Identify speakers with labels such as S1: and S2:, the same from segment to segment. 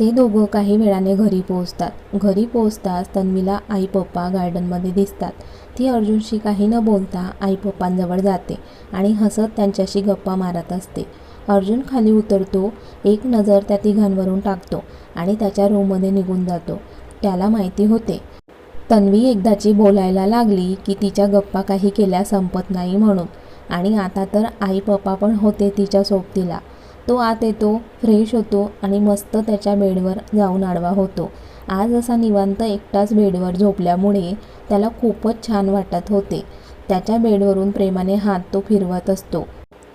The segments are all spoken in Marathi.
S1: ते दोघं काही वेळाने घरी पोहोचतात. घरी पोहोचताच तन्वीला आई पप्पा गार्डनमध्ये दिसतात. ती अर्जुनशी काही न बोलता आई पप्पांजवळ जाते आणि हसत त्यांच्याशी गप्पा मारत असते. अर्जुन खाली उतरतो एक नजर त्या तिघांवरून टाकतो आणि त्याच्या रूममध्ये निघून जातो. त्याला माहिती होते. तन्वी एकदाची बोलायला लागली की तिच्या गप्पा काही केल्या संपत नाही म्हणून. आणि आता तर आई पप्पा पण होते तिच्या सोबतीला. तो आत येतो फ्रेश होतो आणि मस्त त्याच्या बेडवर जाऊन आडवा होतो. आज असा निवांत एकटाच बेडवर झोपल्यामुळे त्याला खूपच छान वाटत होते. त्याच्या बेडवरून प्रेमाने हात तो फिरवत असतो.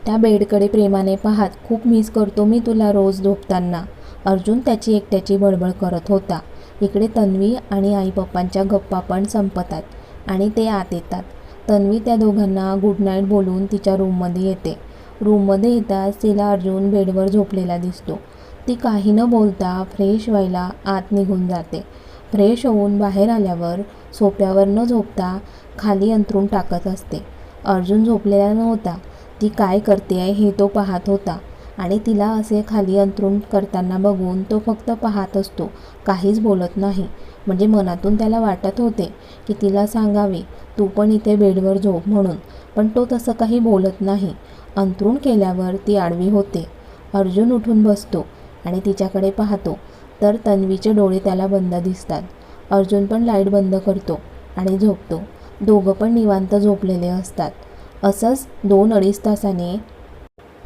S1: त्या बेडकडे प्रेमाने पाहत खूप मिस करतो मी तुला रोज झोपताना. अर्जुन त्याची एकट्याची बडबड करत होता. इकडे तन्वी आणि आई पप्पांच्या गप्पा पण संपतात आणि ते आत येतात. तन्वी त्या दोघांना गुड नाईट बोलून तिच्या रूममध्ये येते. रूममध्ये येताच तिला अर्जुन बेडवर झोपलेला दिसतो. ती काही न बोलता फ्रेश व्हायला आत निघून जाते. फ्रेश होऊन बाहेर आल्यावर सोप्यावर न झोपता खाली अंथरून टाकत असते. अर्जुन झोपलेला नव्हता. ती काय करते आहे हे तो पाहत होता. आणि तिला असे खाली अंथरूण करताना बघून तो फक्त पाहत असतो. काहीच बोलत नाही. म्हणजे मनातून त्याला वाटत होते की तिला सांगावे तू पण इथे बेडवर झोप म्हणून. पण तो तसं काही बोलत नाही. अंथरूण केल्यावर ती आडवी होते. अर्जुन उठून बसतो आणि तिच्याकडे पाहतो. तर तन्वीचे डोळे त्याला बंद दिसतात. अर्जुन पण लाइट बंद करतो आणि झोपतो. दोघं पण निवांत झोपलेले असतात. असंच दोन अडीच तासाने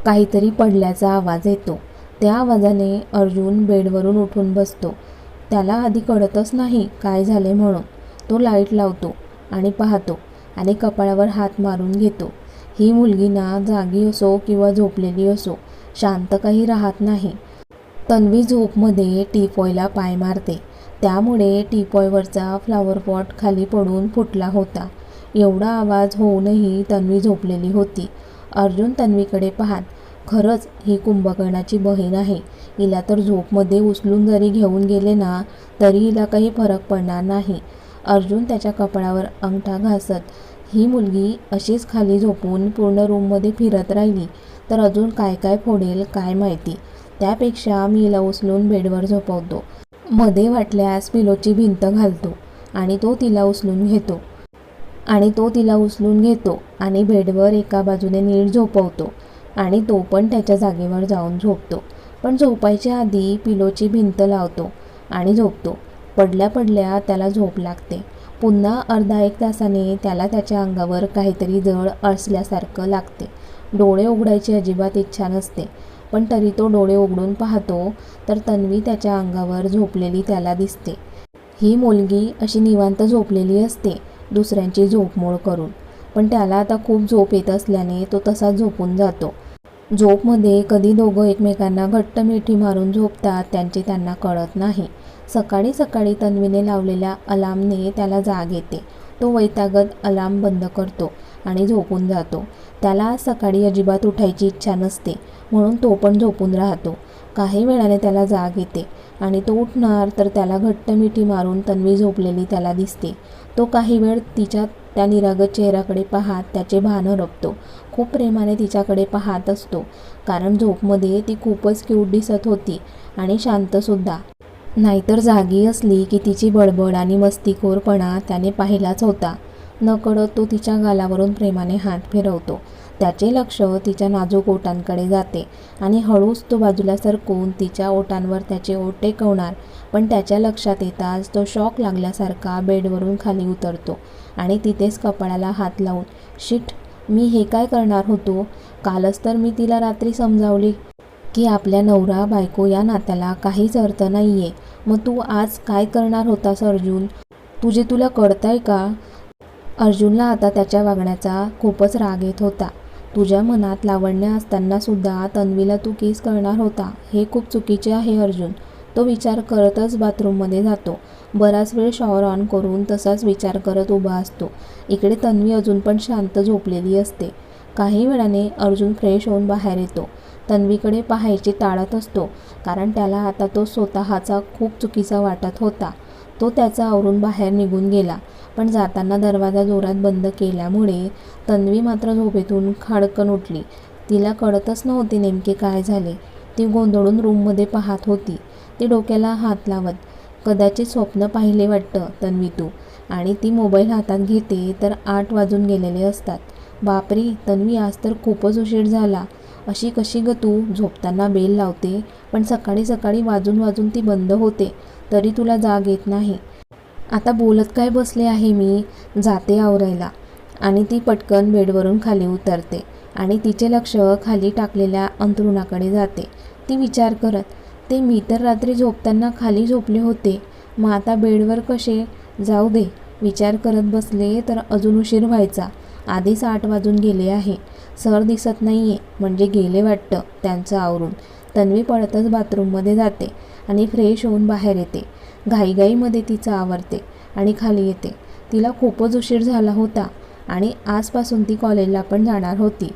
S1: काहीतरी पडल्याचा आवाज येतो. त्या आवाजाने अर्जुन बेडवरून उठून बसतो. त्याला आधी कळतच नाही काय झाले म्हणून. तो लाइट लावतो आणि पाहतो आणि कपाळावर हात मारून घेतो. ही मुलगी ना जागी असो किंवा झोपलेली असो शांत काही राहत नाही. तन्वी झोपमध्ये टीपॉयला पाय मारते. त्यामुळे टीपॉयवरचा फ्लावर पॉट खाली पडून फुटला होता. एवढा आवाज होऊनही तन्वी झोपलेली होती. अर्जुन तन्वीकडे पाहत खरंच ही कुंभकर्णाची बहीण आहे. हिला तर झोपमध्ये उचलून जरी घेऊन गेले ना तरी हिला काही फरक पडणार नाही. अर्जुन त्याच्या कपाळावर अंगठा घासत ही मुलगी अशीच खाली झोपून पूर्ण रूममध्ये फिरत राहिली. तर अजून काय काय फोडेल काय माहिती? त्यापेक्षा मी हिला उचलून बेडवर झोपवतो. मध्ये वाटल्यास पिलोची भिंत घालतो आणि तो तिला उचलून घेतो. आणि तो तिला उचलून घेतो आणि बेडवर एका बाजूने नीट झोपवतो. आणि तो पण त्याच्या जागेवर जाऊन झोपतो. पण झोपायच्या आधी पिलोची भिंत लावतो आणि झोपतो. पडल्या पडल्या त्याला झोप लागते. पुन्हा अर्धा एक तासाने त्याला त्याच्या अंगावर काहीतरी जड असल्यासारखं लागते. डोळे उघडायची अजिबात इच्छा नसते. पण तरी तो डोळे उघडून पाहतो तर तन्वी त्याच्या अंगावर झोपलेली त्याला दिसते. ही मुलगी अशी निवांत झोपलेली असते दुसऱ्यांची झोपमोड करून. पण त्याला आता खूप झोप येत असल्याने तो तसाच झोपून जातो. झोपमध्ये कधी दोघं एकमेकांना घट्ट मिठी मारून झोपतात त्यांचे त्यांना कळत नाही. सकाळी सकाळी तन्वीने लावलेल्या अलार्मने त्याला जाग येते. तो वैतागत अलार्म बंद करतो आणि झोपून जातो. त्याला सकाळी अजिबात उठायची इच्छा नसते म्हणून तो पण झोपून राहतो. काही वेळाने त्याला जाग येते आणि तो उठणार तर त्याला घट्ट मिठी मारून तन्वी झोपलेली त्याला दिसते. तो काही वेळ तिच्या त्या निरागत चेहऱ्याकडे पाहात त्याचे भान रपतो. खूप प्रेमाने तिच्याकडे पाहत असतो. कारण झोपमध्ये ती खूपच क्यूट दिसत होती आणि शांतसुद्धा नाहीतर जागी असली की तिची बडबड आणि मस्तीखोरपणा त्याने पाहिलाच होता. नकळत तो तिच्या गालावरून प्रेमाने हात फिरवतो. त्याचे लक्ष तिच्या नाजूक ओटांकडे जाते आणि हळूच तो बाजूला सरकून तिच्या ओटांवर त्याचे ओट टेकवणार. पण त्याच्या लक्षात येताच तो शॉक लागल्यासारखा बेडवरून खाली उतरतो आणि तिथेच कपाळाला हात लावून शिट मी हे काय करणार होतो? कालच तर मी तिला रात्री समजावली की आपल्या नवरा बायको या नात्याला काहीच अर्थ नाही आहे मग तू आज काय करणार होतास अर्जुन? तुझे तुला कळतंय का? अर्जुनला आता त्याच्या वागण्याचा खूपच राग येत होता. तुझ्या मनात लावण्य असताना सुद्धा तन्वीला तू केस करणार होता. हे खूप चुकीचे आहे अर्जुन. तो विचार करतच बाथरूममध्ये जातो. बराच वेळ शॉवर ऑन करून तसाच विचार करत उभा असतो. इकडे तन्वी अजून पण शांत झोपलेली असते. काही वेळाने अर्जुन फ्रेश होऊन बाहेर येतो. तन्वीकडे पाहायचे टाळत असतो कारण त्याला आता तो स्वतःचा खूप चुकीचा वाटत होता. तो त्याचा आवरून बाहेर निघून गेला. पण जाताना दरवाजा जोरात बंद केल्यामुळे तन्वी मात्र झोपेतून खाडकन उठली. तिला कळतच नव्हते नेमके काय झाले. ती गोंधळून रूममध्ये पाहत होती. ती डोक्याला हात लावत कदाचित स्वप्न पाहिले वाटतं तन्वी तू. आणि ती मोबाईल हातात घेते तर आठ वाजून गेलेले असतात. बापरी तन्वी आज तर खूपच उशीर झाला. अशी कशी ग तू? झोपताना बेल लावते पण सकाळी सकाळी वाजून वाजून ती बंद होते. तरी तुला जाग येत नाही. आता बोलत काय बसले आहे मी? जाते आवरायला. आणि ती पटकन बेडवरून खाली उतरते आणि तिचे लक्ष खाली टाकलेल्या अंथरुणाकडे जाते. ती विचार करत ते मी तर रात्री झोपताना खाली झोपले होते. मग आता बेडवर कसे? जाऊ दे. विचार करत बसले तर अजून उशीर व्हायचा. आधीच आठ वाजून गेले आहे. सर दिसत नाही आहे म्हणजे गेले वाटतं त्यांचं आवरून. तन्वी पळतच बाथरूममध्ये जाते. आणि फ्रेश होऊन बाहेर येते. घाईघाईमध्ये तिचं आवरते आणि खाली येते. तिला खूपच उशीर झाला होता आणि आजपासून ती कॉलेजला पण जाणार होती.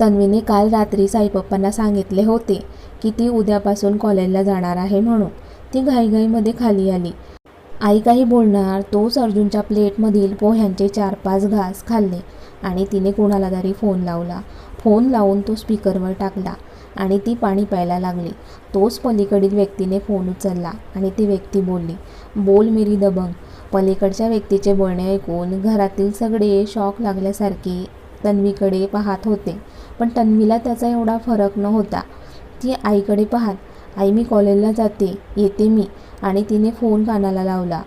S1: तन्वीने काल रात्री साईपप्पांना सांगितले होते की ती उद्यापासून कॉलेजला जाणार आहे म्हणून ती घाईघाईमध्ये खाली आली. आई काही बोलणार तोच अर्जुनच्या प्लेटमधील पोह्यांचे चार पाच घास खाल्ले आणि तिने कोणाला तरी फोन लावला. फोन लावून तो स्पीकरवर टाकला. आणि ती पाणी प्यायला लागली. तोच पलीकडील व्यक्तीने फोन उचलला आणि ती व्यक्ती बोलली बोल मेरी दबंग. पलीकडच्या व्यक्तीचे बोलणे ऐकून घरातील सगळे शॉक लागल्यासारखे तन्वीकडे पाहत होते. पण तन्वीला त्याचा एवढा फरक नव्हता. ती आईकडे पाहत आई मी कॉलेजला जाते येते मी. आणि तिने फोन कानाला लावला.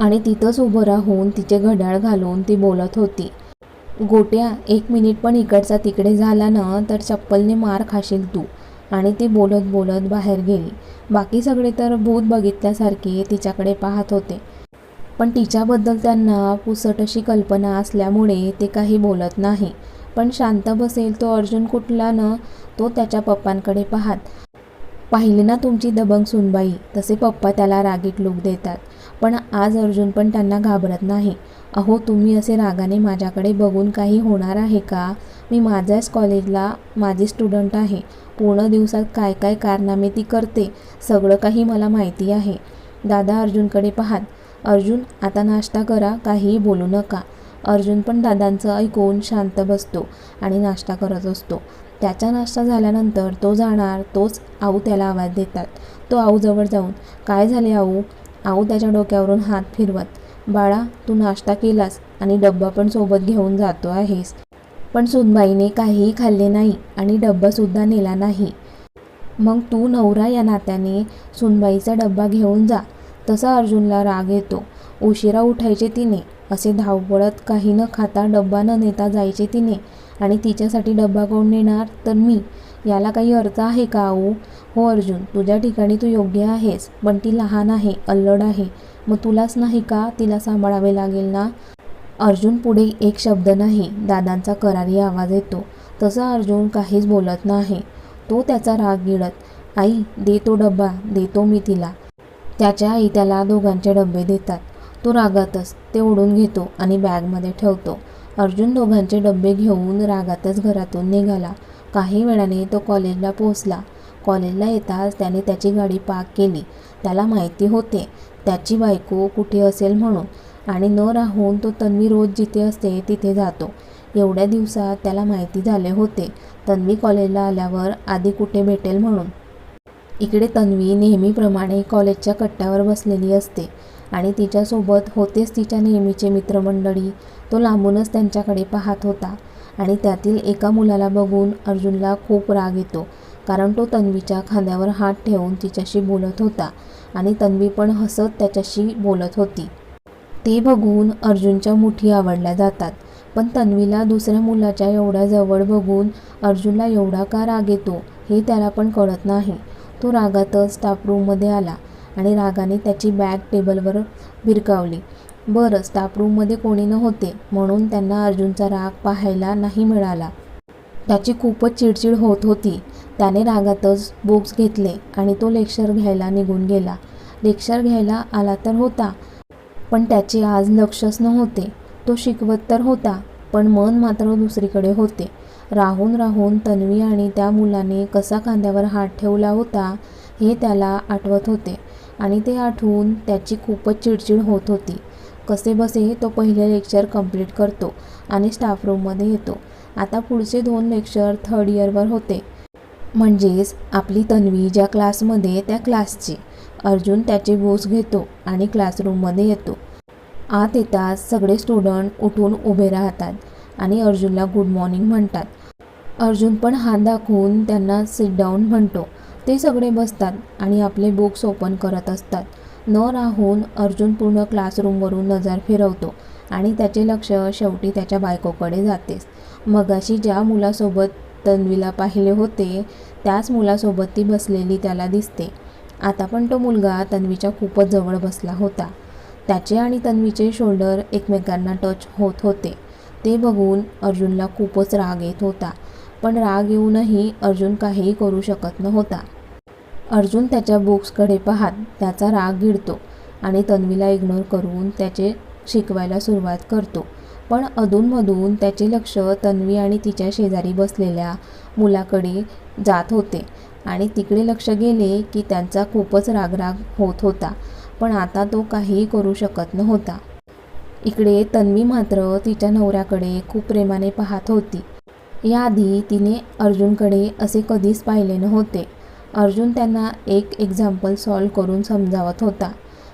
S1: आणि तिथंच उभं राहून तिचे घड्याळ घालून ती बोलत होती. गोट्या एक मिनिट पण इकडचा तिकडे झाला ना तर चप्पलने मार खाशील तू. आणि ती बोलत बोलत बाहेर गेली. बाकी सगळे तर भूत बघितल्यासारखे तिच्याकडे पाहत होते. पण तिच्याबद्दल त्यांना पुसट अशी कल्पना असल्यामुळे ते काही बोलत नाही. पण शांत बसेल तो अर्जुन कुठला ना तो त्याच्या पप्पांकडे पाहात. पाहिली ना तुमची दबंग सुनबाई तसे पप्पा त्याला रागीट लूक देतात. पण आज अर्जुन पण त्यांना घाबरत नाही. अहो तुम्ही असे रागाने माझ्याकडे बघून काही होणार आहे का? मी माझ्याच कॉलेजला माझी स्टुडंट आहे. पूर्ण दिवसात काय काय कारनामे ती करते सगळं काही मला माहिती आहे. दादा अर्जुनकडे पाहात. अर्जुन आता नाश्ता करा काहीही बोलू नका. अर्जुन पण दादांचं ऐकून शांत बसतो आणि नाश्ता करत असतो. त्याचा नाश्ता झाल्यानंतर तो जाणार तोच आऊ त्याला आवाज देतात. तो आऊजवळ जाऊन काय झाले आऊ? आऊ त्याच्या डोक्यावरून हात फिरवत बाळा तू नाश्ता केलास आणि डब्बा पण सोबत घेऊन जातो आहेस. पण सुनबाईने काहीही खाल्ले नाही आणि डब्बासुद्धा नेला नाही. मग तू नवरा या नात्याने सुनबाईचा डब्बा घेऊन जा. तसा अर्जुनला राग येतो. उशिरा उठायचे तिने. असे धावपळत काही न खाता डब्बा न नेता जायचे तिने. आणि तिच्यासाठी डब्बा कोण नेणार? तर मी. याला काही अर्थ आहे का ओ हो अर्जुन तुझ्या ठिकाणी तू योग्य आहेस पण ती लहान आहे अल्लड आहे. मग तुलाच नाही का तिला सांभाळावे लागेल ना? अर्जुन पुढे एक शब्द नाही दादांचा करारी आवाज येतो. तसा अर्जुन काहीच बोलत नाही. तो त्याचा राग गिळत आई दे तो डब्बा देतो मी तिला. त्याच्या आई त्याला दोघांचे डबे देतात. तो रागातच ते ओढून घेतो आणि बॅगमध्ये ठेवतो. अर्जुन दोघांचे डबे घेऊन रागातच घरातून निघाला. काही वेळाने तो कॉलेजला पोहोचला. कॉलेजला येताच त्याने त्याची गाडी पार्क केली. त्याला माहिती होते त्याची बायको कुठे असेल म्हणून आणि न राहून तो तन्वी रोज जिथे असते तिथे जातो. एवढ्या दिवसात त्याला माहिती झाले होते तन्वी कॉलेजला आल्यावर आधी कुठे भेटेल म्हणून. इकडे तन्वी नेहमीप्रमाणे कॉलेजच्या कट्ट्यावर बसलेली असते आणि तिच्यासोबत होतेच तिच्या नेहमीचे मित्रमंडळी. तो लांबूनच त्यांच्याकडे पाहत होता आणि त्यातील एका मुलाला बघून अर्जुनला खूप राग येतो. कारण तो तन्वीच्या खांद्यावर हात ठेवून तिच्याशी बोलत होता आणि तन्वी पण हसत त्याच्याशी बोलत होती. ते बघून अर्जुनच्या मुठी आवडल्या जातात पण तन्वीला दुसऱ्या मुलाच्या एवढ्या जवळ बघून अर्जुनला एवढा का राग येतो हे त्याला पण कळत नाही. तो रागातच स्टाफ रूममध्ये आला आणि रागाने त्याची बॅग टेबलवर भिरकावली. बरं स्टाफ रूममध्ये कोणी नव्हते म्हणून त्यांना अर्जुनचा राग पाहायला नाही मिळाला. त्याची खूपच चिडचिड होत होती. त्याने रागातच बुक्स घेतले आणि तो लेक्चर घ्यायला निघून गेला. लेक्चर घ्यायला आला तर होता पण त्याचे आज लक्षच नव्हते. तो शिकवत तर होता पण मन मात्र दुसरीकडे होते. राहून राहून तन्वी आणि त्या मुलाने कसा खांद्यावर हात ठेवला होता हे त्याला आठवत होते. आणि ते आठवून त्याची खूपच चिडचिड होत होती. कसे बसे तो पहिले लेक्चर कंप्लीट करतो आणि स्टाफ रूममध्ये येतो. आता पुढचे दोन लेक्चर थर्ड इयरवर होते. म्हणजेच आपली तन्वी ज्या क्लासमध्ये त्या क्लासची. अर्जुन त्याचे बोस घेतो आणि क्लासरूममध्ये येतो. आत येताच सगळे स्टुडंट उठून उभे राहतात आणि अर्जुनला गुड मॉर्निंग म्हणतात. अर्जुन पण हात दाखवून त्यांना सिट डाऊन म्हणतो. ते सगळे बसतात आणि आपले बुक्स ओपन करत असतात. न राहून अर्जुन पूर्ण क्लासरूमवरून नजर फिरवतो आणि त्याचे लक्ष शेवटी त्याच्या बायकोकडे जातेच. मगाशी ज्या मुलासोबत तन्वीला पाहिले होते. त्याच मुलासोबत ती बसलेली त्याला दिसते. आता पण तो मुलगा तन्वीच्या खूपच जवळ बसला होता. त्याचे आणि तन्वीचे शोल्डर एकमेकांना टच होत होते. ते बघून अर्जुनला खूपच राग येत होता. पण राग येऊनही अर्जुन काहीही करू शकत नव्हता. अर्जुन त्याच्या बुक्सकडे पाहत त्याचा राग गिळतो आणि तन्वीला इग्नोर करून त्याचे शिकवायला सुरुवात करतो. पण अधूनमधून त्याचे लक्ष तन्वी आणि तिच्या शेजारी बसलेल्या मुलाकडे जात होते. आणि तिकडे लक्ष गेले की त्यांचा खूपच रागराग होत होता पण आता तो काहीही करू शकत नव्हता. इकडे तन्वी मात्र तिच्या नवऱ्याकडे खूप प्रेमाने पाहत होती. याआधी तिने अर्जुनकडे असे कधीच पाहिले नव्हते. अर्जुन त्यांना एक एक्झाम्पल सॉल्व करून समजावत होता.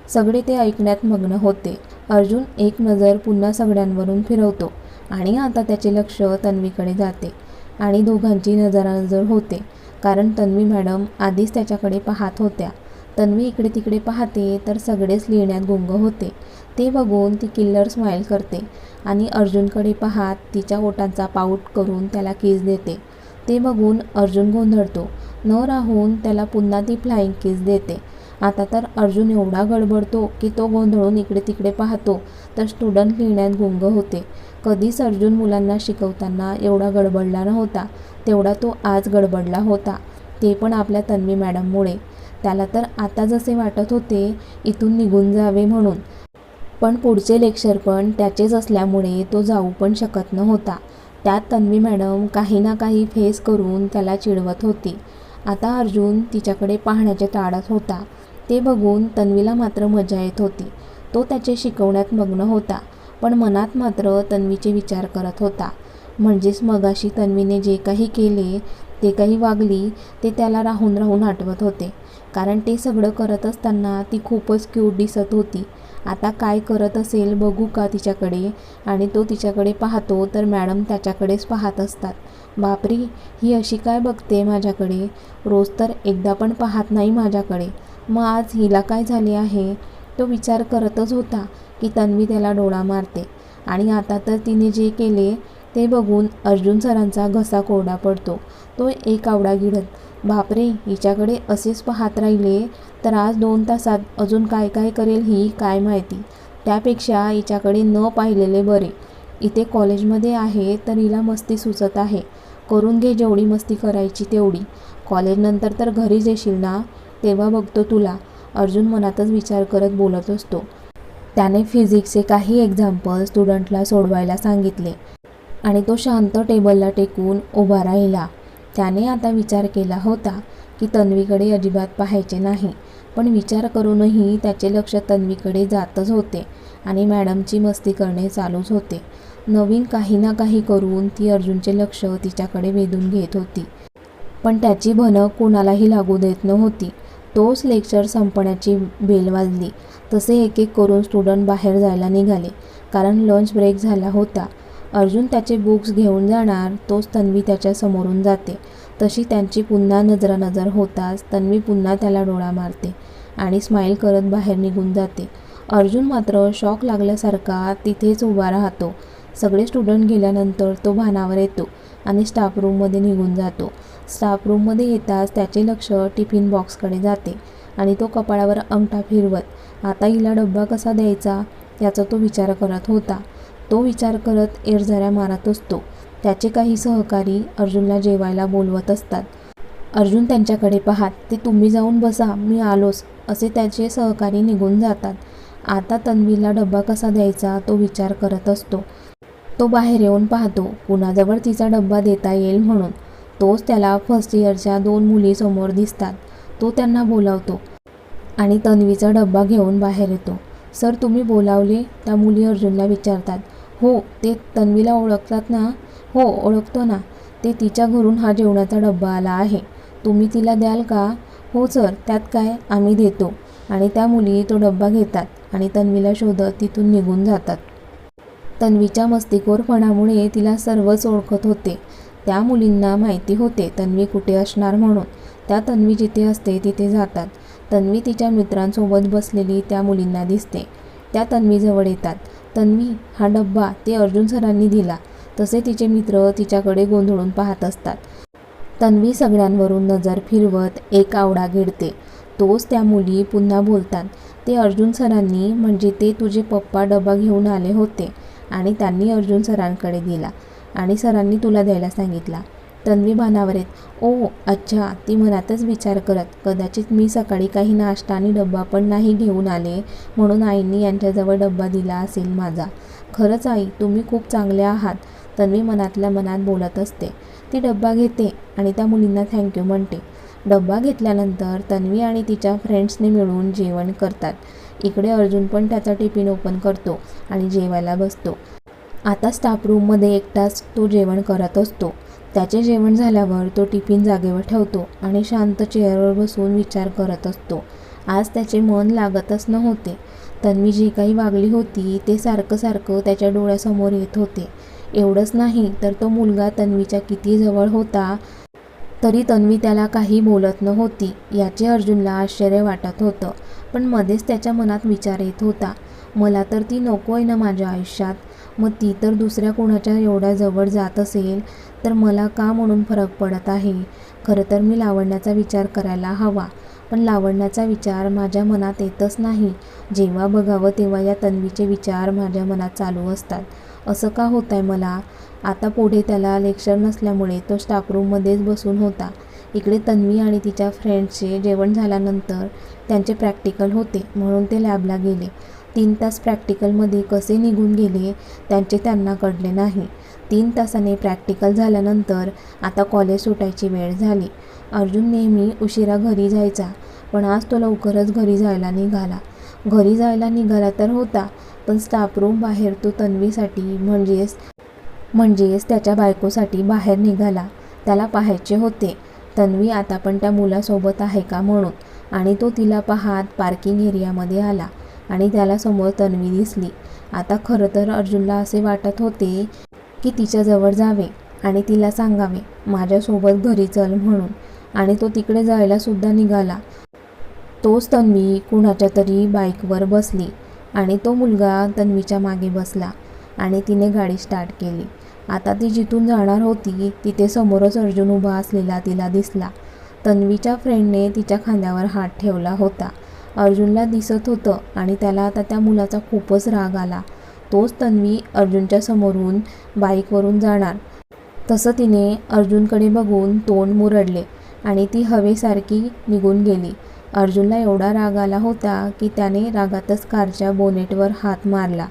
S1: सगळे ते ऐकण्यात मग्न होते. अर्जुन एक नजर पुन्हा सगळ्यांवरून फिरवतो आणि आता त्याचे लक्ष तन्वीकडे जाते आणि दोघांची नजरानजर होते. कारण तन्वी मॅडम आधीच त्याच्याकडे पाहत होत्या. तन्वी इकडे तिकडे पाहते तर सगळेच लिहिण्यात गुंग होते. ते बघून ती किल्लर स्माईल करते आणि अर्जुनकडे पाहत तिच्या ओटांचा पाऊट करून त्याला किस देते. ते बघून अर्जुन गोंधळतो. न राहून त्याला पुन्हा ती फ्लाईंग किस देते. आता तर अर्जुन एवढा गडबडतो की तो गोंधळून इकडे तिकडे पाहतो. तर स्टुडंट लिहिण्यात गुंग होते. कधीच अर्जुन मुलांना शिकवताना एवढा गडबडला नव्हता. तेवढा तो आज गडबडला होता. ते पण आपल्या तन्वी मॅडममुळे. त्याला तर आता जसे वाटत होते इथून निघून जावे म्हणून. पण पुढचे लेक्चर पण त्याचेच असल्यामुळे तो जाऊ पण शकत नव्हता. त्यात तन्वी मॅडम काही ना काही फेस करून त्याला चिडवत होती. आता अर्जुन तिच्याकडे पाहण्याचे टाळत होता. ते बघून तन्वीला मात्र मजा येत होती. तो त्याचे शिकवण्यात मग्न होता पण मनात मात्र तन्वीचे विचार करत होता. म्हणजेच मगाशी तन्वीने जे काही केले ते काही वागली ते त्याला राहून राहून आठवत होते. कारण ते सगळं करत असताना ती खूपच क्यूट दिसत होती. आता काय करत असेल बघू का तिच्याकडे? आणि तो तिच्याकडे पाहतो तर मॅडम त्याच्याकडेच पाहत असतात. बापरी ही अशी काय बघते माझ्याकडे? रोज तर एकदा पण पाहत नाही माझ्याकडे. मग आज हिला काय झाले आहे? तो विचार करतच होता की तन्वी त्याला डोळा मारते. आणि आता तर तिने जे केले ते बघून अर्जुन सरांचा घसा कोरडा पडतो. तो एक आवडा गिळत बापरे हिच्याकडे असेच पाहत राहिले तर आज दोन तासात अजून काय काय करेल ही काय माहिती? त्यापेक्षा हिच्याकडे न पाहिलेले बरे. इथे कॉलेजमध्ये आहे तर हिला मस्ती सुचत आहे. करून घे जेवढी मस्ती करायची तेवढी. कॉलेजनंतर तर घरीच येशील ना? तेव्हा बघतो तुला. अर्जुन मनातच विचार करत बोलत असतो. त्याने फिजिक्सचे काही एक्झाम्पल स्टुडंटला सोडवायला सांगितले. आणि तो शांत टेबलला टेकून उभा राहिला. त्याने आता विचार केला होता की तन्वीकडे अजिबात पाहायचे नाही. पण विचार करूनही त्याचे लक्ष तन्वीकडे जातच होते आणि मॅडमची मस्ती करणे चालूच होते. नवीन काही ना काही करून ती अर्जुनचे लक्ष तिच्याकडे वेधून घेत होती. पण त्याची भनक कोणालाही लागू देत नव्हती. तोच लेक्चर संपण्याची बेल वाजली. तसे एक एक करून स्टुडंट बाहेर जायला निघाले. कारण लंच ब्रेक झाला होता. अर्जुन त्याचे बुक्स घेऊन जाणार तोच तन्वी त्याच्या समोरून जाते. तशी त्यांची पुन्हा नजरानजर होताच तन्वी पुन्हा त्याला डोळा मारते आणि स्माईल करत बाहेर निघून जाते. अर्जुन मात्र शॉक लागल्यासारखा तिथेच उभा राहतो. सगळे स्टुडंट गेल्यानंतर तो भानावर येतो आणि स्टाफ रूममध्ये निघून जातो. स्टाफ रूममध्ये येताच त्याचे लक्ष टिफिन बॉक्सकडे जाते आणि तो कपाळावर अंगठा फिरवत आता हिला डब्बा कसा द्यायचा? याचा तो विचार करत होता. तो विचार करत एरझऱ्या मारत असतो. त्याचे काही सहकारी अर्जुनला जेवायला बोलवत असतात. अर्जुन त्यांच्याकडे पाहात ते तुम्ही जाऊन बसा मी आलोच असे त्याचे सहकारी निघून जातात. आता तन्वीला डब्बा कसा द्यायचा तो विचार करत असतो. तो बाहेर येऊन पाहतो कुणाजवळ तिचा डब्बा देता येईल म्हणून. तोच त्याला फर्स्ट इयरच्या दोन मुली समोर दिसतात. तो त्यांना बोलावतो आणि तन्वीचा डब्बा घेऊन बाहेर येतो. सर तुम्ही बोलावले? त्या मुली अर्जुनला विचारतात. हो ते तन्वीला ओळखतात ना? हो ओळखतो ना. ते तिच्या घरून हा जेवणाचा डब्बा आला आहे. तुम्ही तिला द्याल का? हो सर. त्यात काय? आम्ही देतो. आणि त्या मुली तो डब्बा घेतात आणि तन्वीला शोधत तिथून निघून जातात. तन्वीच्या मस्तीखोरपणामुळे तिला सर्वच ओळखत होते. त्या मुलींना माहिती होते तन्वी कुठे असणार म्हणून. त्या तन्वी जिथे असते तिथे जातात. तन्वी तिच्या मित्रांसोबत बसलेली त्या मुलींना दिसते. त्या तन्वीजवळ येतात. तन्वी हा डब्बा ते अर्जुन सरांनी दिला. तसे तिचे मित्र तिच्याकडे गोंधळून पाहत असतात. तन्वी सगळ्यांवरून नजर फिरवत एक आवडा गिळते तोच त्या मुली पुन्हा बोलतात ते अर्जुन सरांनी म्हणजे ते तुझे पप्पा डबा घेऊन आले होते. आणि त्यांनी अर्जुन सरांकडे दिला. आणि सरांनी तुला द्यायला सांगितला. तन्वी भानावर येत ओ अच्छा ती मनातच विचार करत कदाचित मी सकाळी काही नाश्ता आणि डब्बा पण नाही घेऊन आले म्हणून आईंनी यांच्याजवळ डब्बा दिला असेल माझा. खरंच आई तुम्ही खूप चांगले आहात तन्वी मनातल्या मनात बोलत असते. ती डब्बा घेते आणि त्या मुलींना थँक्यू म्हणते. डब्बा घेतल्यानंतर तन्वी आणि तिच्या फ्रेंड्सने मिळून जेवण करतात. इकडे अर्जुन पण त्याचा टिफिन ओपन करतो आणि जेवायला बसतो. आता स्टाफ रूममध्ये एकटाच तो जेवण करत असतो. त्याचे जेवण झाल्यावर तो टिफिन जागेवर ठेवतो आणि शांत चेअरवर बसून विचार करत असतो. आज त्याचे मन लागतच नव्हते. तन्वी जी काही वागली होती ते सारखं सारखं त्याच्या डोळ्यासमोर येत होते. एवढंच नाही तर तो मुलगा तन्वीच्या किती जवळ होता तरी तन्वी त्याला काही बोलत नव्हती याचे अर्जुनला आश्चर्य वाटत होतं. पण मध्येच त्याच्या मनात विचार येत होता. मला तर ती नको आहे ना माझ्या आयुष्यात. मग ती तर दुसऱ्या कोणाच्या एवढ्या जवळ जात असेल तर मला का म्हणून फरक पडत आहे? खरं तर मी लावण्याचा विचार करायला हवा पण लावण्याचा विचार माझ्या मनात येतच नाही. जेव्हा बघावं तेव्हा या तन्वीचे विचार माझ्या मनात चालू असतात. असं का होत आहे मला? आता पुढे त्याला लेक्चर नसल्यामुळे तो स्टाफरूममध्येच बसून होता. इकडे तन्वी आणि तिच्या फ्रेंड्सचे जेवण झाल्यानंतर त्यांचे प्रॅक्टिकल होते म्हणून ते लॅबला गेले. तीन तास प्रॅक्टिकलमध्ये कसे निघून गेले त्यांचे त्यांना कळले नाही. तीन तासाने प्रॅक्टिकल झाल्यानंतर आता कॉलेज सुटायची वेळ झाली. अर्जुन नेहमी उशिरा घरी जायचा पण आज तो लवकरच घरी जायला निघाला. घरी जायला निघाला तर होता पण स्टाफ रूम बाहेर तो तन्वीसाठी म्हणजेच म्हणजेच त्याच्या बायकोसाठी बाहेर निघाला. त्याला पाहायचे होते तन्वी आता पण त्या मुलासोबत आहे का म्हणून. आणि तो तिला पाहात पार्किंग एरियामध्ये आला. आणि त्याला समोर तन्वी दिसली. आता खरं तर अर्जुनला असे वाटत होते की तिच्याजवळ जावे आणि तिला सांगावे माझ्यासोबत घरी चल म्हणून. आणि तो तिकडे जायला सुद्धा निघाला. तोच तन्वी कुणाच्या तरी बाईकवर बसली आणि तो मुलगा तन्वीच्या मागे बसला आणि तिने गाडी स्टार्ट केली. आता ती जिथून जाणार होती तिथे समोरच अर्जुन उभा असलेला तिला दिसला. तन्वीच्या फ्रेंडने तिच्या खांद्यावर हात ठेवला होता. अर्जुनला दिसत होतं आणि त्याला आता त्या मुलाचा खूपच राग आला. तोच तन्वी अर्जुनच्या समोरून बाईकवरून जाणार. तसं तिने अर्जुनकडे बघून तोंड मुरडले आणि ती हवेसारखी निघून गेली. अर्जुनला एवढा राग आला होता की त्याने रागातच कारच्या बोनेटवर हात मारला.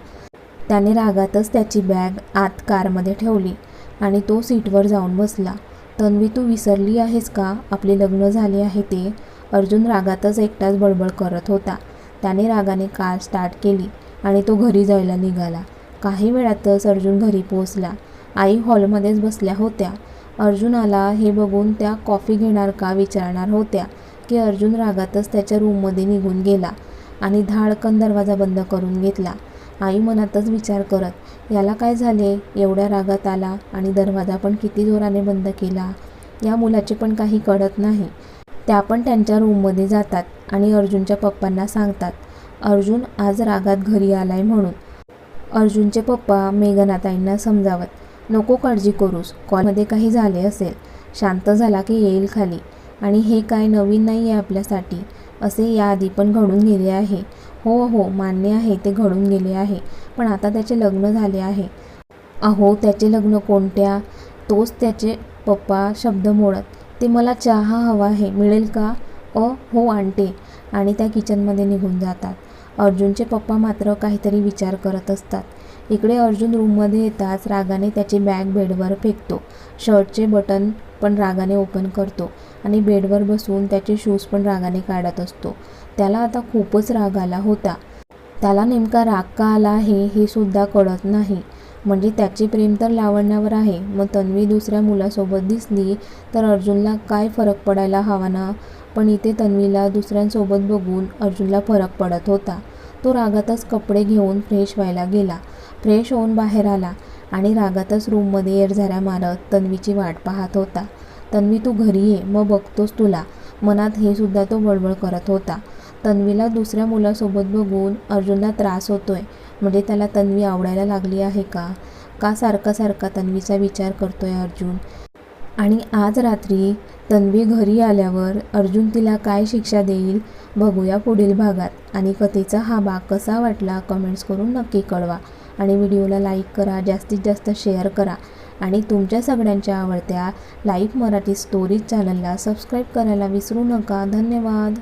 S1: त्याने रागातच त्याची बॅग आत कारमध्ये ठेवली आणि तो सीटवर जाऊन बसला. तन्वी तू विसरली आहेस का? आपले लग्न झाले आहे ते अर्जुन रागातच एकटाच बडबड करत होता. त्याने रागाने कार स्टार्ट केली आणि तो घरी जायला निघाला. काही वेळातच अर्जुन घरी पोहोचला. आई हॉलमध्येच बसल्या होत्या. अर्जुन आला हे बघून त्या कॉफी घेणार का? विचारणार होत्या की अर्जुन रागातच त्याच्या रूममध्ये निघून गेला आणि धाडकन दरवाजा बंद करून घेतला. आई मनातच विचार करत याला काय झाले? एवढ्या रागात आला आणि दरवाजा पण किती जोराने बंद केला? या मुलाचे पण काही कळत नाही. त्या पण त्यांच्या रूममध्ये जातात आणि अर्जुनच्या पप्पांना सांगतात अर्जुन आज रागात घरी आलाय म्हणून. अर्जुनचे पप्पा मेघनाताईंना समजावत नको काळजी करूस कॉलमध्ये काही झाले असेल शांत झाला की येईल खाली. आणि हे काय नवीन नाही आहे आपल्यासाठी असे याआधी पण घडून गेले आहे. हो हो मान्य आहे ते घडून गेले आहे पण आता त्याचे लग्न झाले आहे. अहो त्याचे लग्न कोणत्या? तोच त्याचे पप्पा शब्द मोडत. ते मला चहा हवा आहे मिळेल का? अ हो आणते आणि त्या किचनमध्ये निघून जातात. अर्जुनचे पप्पा मात्र काहीतरी विचार करत असतात. इकडे अर्जुन रूममध्ये येताच रागाने त्याची बॅग बेडवर फेकतो. शर्टचे बटन पण रागाने ओपन करतो आणि बेडवर बसून त्याचे शूज पण रागाने काढत असतो. त्याला आता खूपच राग आला होता. त्याला नेमका राग का आला आहे हे सुद्धा कळत नाही. म्हणजे त्याचे प्रेम तर लावण्यावर आहे. मग तन्वी दुसऱ्या मुलासोबत दिसली तर अर्जुनला काय फरक पडायला हवा ना पण इथे तन्वीला दुसऱ्यांसोबत बघून अर्जुनला फरक पडत होता. तो रागातच कपडे घेऊन फ्रेश व्हायला गेला. फ्रेश होऊन बाहेर आला आणि रागातच रूममध्ये येरझाऱ्या मारत तन्वीची वाट पाहत होता. तन्वी तू घरी ये मग बघतोस तुला. मनात हे सुद्धा तो बडबड करत होता. तन्वीला दुसऱ्या मुलासोबत बघून अर्जुनला त्रास होतोय. म्हणजे त्याला तन्वी आवडायला लागली आहे का? का सारखा सारखा तन्वीचा विचार करतो आहे अर्जुन? आणि आज रात्री तन्वी घरी आल्यावर अर्जुन तिला काय शिक्षा देईल बघूया पुढील भागात. आणि कथेचा हा भाग कसा वाटला कमेंट्स करून नक्की कळवा. आणि व्हिडिओला लाईक करा जास्तीत जास्त शेअर करा. आणि तुमच्या सगळ्यांच्या आवडत्या लाईफ मराठी स्टोरीज चॅनलला सबस्क्राईब करायला विसरू नका. धन्यवाद.